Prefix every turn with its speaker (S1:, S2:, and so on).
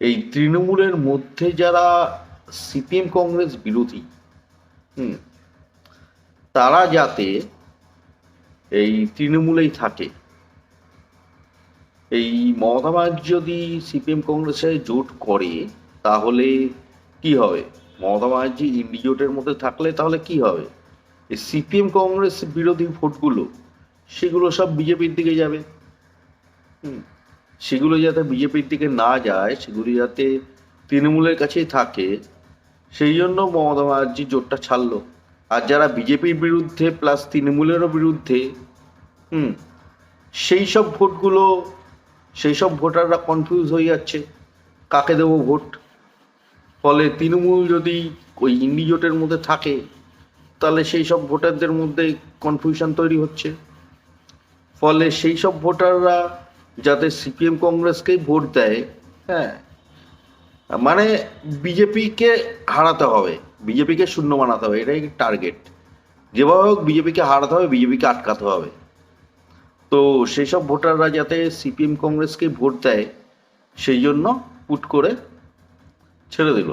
S1: এই তৃণমূলের মধ্যে যারা সিপিএম কংগ্রেস বিরোধী, হুম, তারা যাতে এই তৃণমূলেই থাকে। এই মমতা ব্যানার্জি যদি সিপিএম কংগ্রেসে জোট করে, তাহলে কি হবে? মমতা ব্যানার্জি ইন্ডি জোটের মধ্যে থাকলে তাহলে কি হবে? এই সিপিএম কংগ্রেস বিরোধী ভোটগুলো, সেগুলো সব বিজেপির দিকে যাবে। হুম সেগুলো যাতে বিজেপির দিকে না যায়, সেগুলি যাতে তৃণমূলের কাছেই থাকে, সেই জন্য মমতা ব্যানার্জি জোটটা ছাড়ল। আর যারা বিজেপির বিরুদ্ধে প্লাস তৃণমূলেরও বিরুদ্ধে, হুম, সেই সব ভোটগুলো, সেই সব ভোটাররা কনফিউজ হয়ে যাচ্ছে। কাকে দেবো ভোট? ফলে তৃণমূল যদি ওই ইন্ডি জোটের মধ্যে থাকে, তাহলে সেই সব ভোটারদের মধ্যে কনফিউশন তৈরি হচ্ছে। ফলে সেই সব ভোটাররা যাতে সিপিএম কংগ্রেসকেই ভোট দেয় হ্যাঁ। মানে বিজেপিকে হারাতে হবে, বিজেপিকে শূন্য বানাতে হবে, এটাই টার্গেট যেভাবে হোক বিজেপিকে হারাতে হবে, বিজেপিকে আটকাতে হবে। তো সেই সব ভোটাররা যাতে সিপিএম কংগ্রেসকে ভোট দেয়, সেই জন্য পুট করে ছেড়ে দিল।